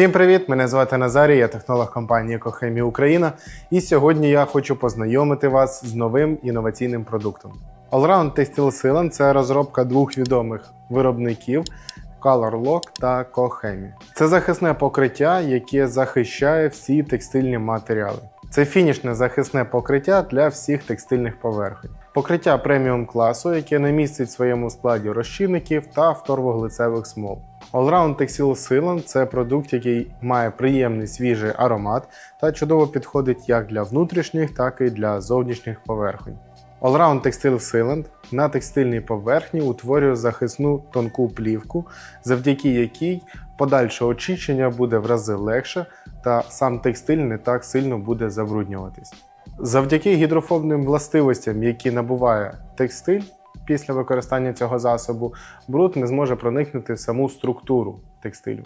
Всім привіт! Мене звати Назарій, я технолог компанії Екохемія Україна. І сьогодні я хочу познайомити вас з новим інноваційним продуктом. Allround Textile Sealant – це розробка двох відомих виробників ColorLock та Cochemi. Це захисне покриття, яке захищає всі текстильні матеріали. Це фінішне захисне покриття для всіх текстильних поверхень. Покриття преміум класу, яке не містить в своєму складі розчинників та вторвоглицевих смол. Allround Textile Sealant – це продукт, який має приємний свіжий аромат та чудово підходить як для внутрішніх, так і для зовнішніх поверхонь. Allround Textile Sealant на текстильній поверхні утворює захисну тонку плівку, завдяки якій подальше очищення буде в рази легше та сам текстиль не так сильно буде забруднюватись. Завдяки гідрофобним властивостям, які набуває текстиль після використання цього засобу, бруд не зможе проникнути в саму структуру текстилю.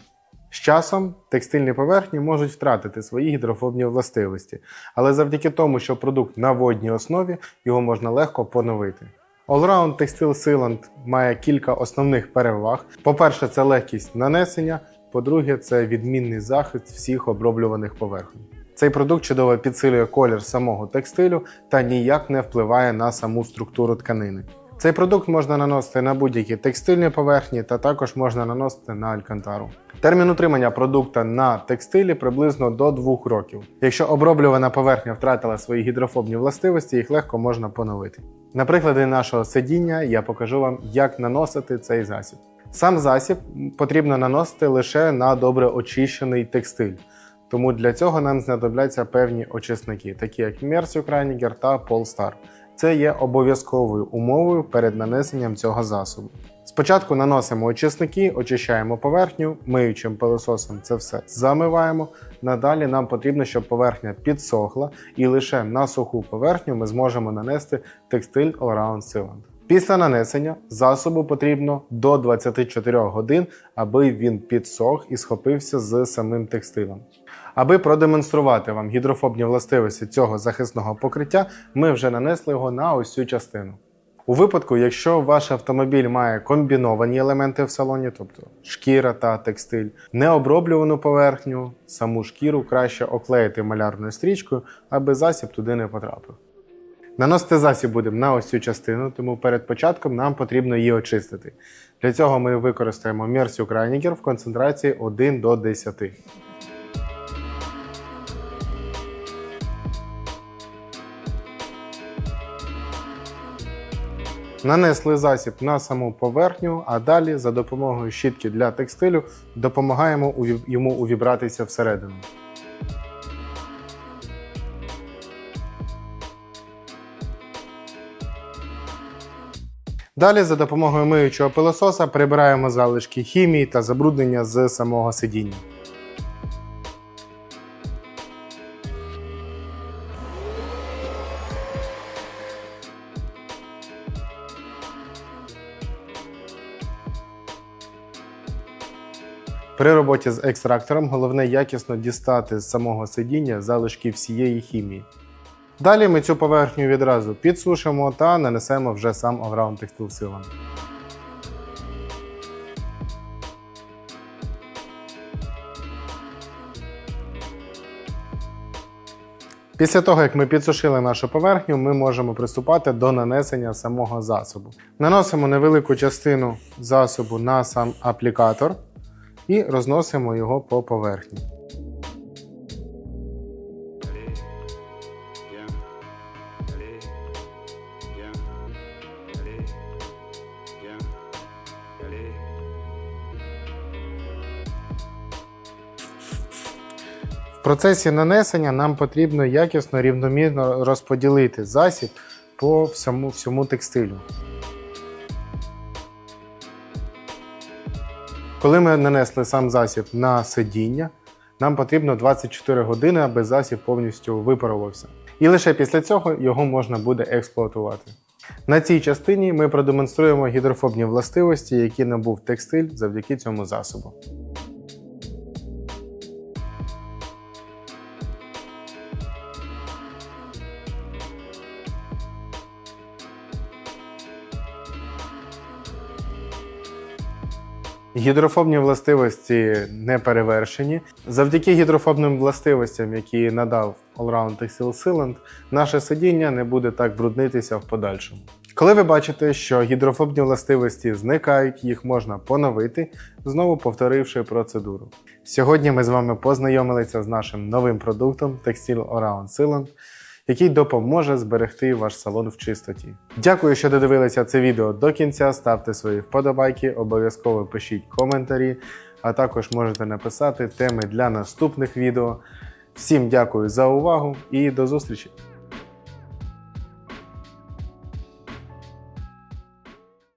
З часом текстильні поверхні можуть втратити свої гідрофобні властивості, але завдяки тому, що продукт на водній основі, його можна легко поновити. Allround Textile Sealant має кілька основних переваг. По-перше, це легкість нанесення, по-друге, це відмінний захист всіх оброблюваних поверхонь. Цей продукт чудово підсилює колір самого текстилю та ніяк не впливає на саму структуру тканини. Цей продукт можна наносити на будь-які текстильні поверхні та також можна наносити на алькантару. Термін утримання продукта на текстилі приблизно до 2 років. Якщо оброблювана поверхня втратила свої гідрофобні властивості, їх легко можна поновити. На прикладі нашого сидіння я покажу вам, як наносити цей засіб. Сам засіб потрібно наносити лише на добре очищений текстиль. Тому для цього нам знадобляться певні очисники, такі як Kraniger та Polestar. Це є обов'язковою умовою перед нанесенням цього засобу. Спочатку наносимо очисники, очищаємо поверхню, миючим пилососом це все замиваємо. Надалі нам потрібно, щоб поверхня підсохла, і лише на суху поверхню ми зможемо нанести текстиль Allround Sealant. Після нанесення засобу потрібно до 24 годин, аби він підсох і схопився з самим текстилем. Аби продемонструвати вам гідрофобні властивості цього захисного покриття, ми вже нанесли його на ось цю частину. У випадку, якщо ваш автомобіль має комбіновані елементи в салоні, тобто шкіра та текстиль, необроблювану поверхню, саму шкіру краще оклеїти малярною стрічкою, аби засіб туди не потрапив. Наносити засіб будемо на ось цю частину, тому перед початком нам потрібно її очистити. Для цього ми використаємо Mercy Kraniger в концентрації 1 до 10. Нанесли засіб на саму поверхню, а далі за допомогою щітки для текстилю допомагаємо йому увібратися всередину. Далі за допомогою миючого пилососа прибираємо залишки хімії та забруднення з самого сидіння. При роботі з екстрактором головне якісно дістати з самого сидіння залишки всієї хімії. Далі ми цю поверхню відразу підсушимо та нанесемо вже сам Allround Textile Sealant. Після того, як ми підсушили нашу поверхню, ми можемо приступати до нанесення самого засобу. Наносимо невелику частину засобу на сам аплікатор і розносимо його по поверхні. В процесі нанесення нам потрібно якісно рівномірно розподілити засіб по всьому, всьому текстилю. Коли ми нанесли сам засіб на сидіння, нам потрібно 24 години, аби засіб повністю випарувався. І лише після цього його можна буде експлуатувати. На цій частині ми продемонструємо гідрофобні властивості, які набув текстиль завдяки цьому засобу. Гідрофобні властивості не перевершені. Завдяки гідрофобним властивостям, які надав Allround Textile Sealant, наше сидіння не буде так бруднитися в подальшому. Коли ви бачите, що гідрофобні властивості зникають, їх можна поновити, знову повторивши процедуру. Сьогодні ми з вами познайомилися з нашим новим продуктом Textile Around Sealant, який допоможе зберегти ваш салон в чистоті. Дякую, що додивилися це відео до кінця. Ставте свої вподобайки, обов'язково пишіть коментарі, а також можете написати теми для наступних відео. Всім дякую за увагу і до зустрічі!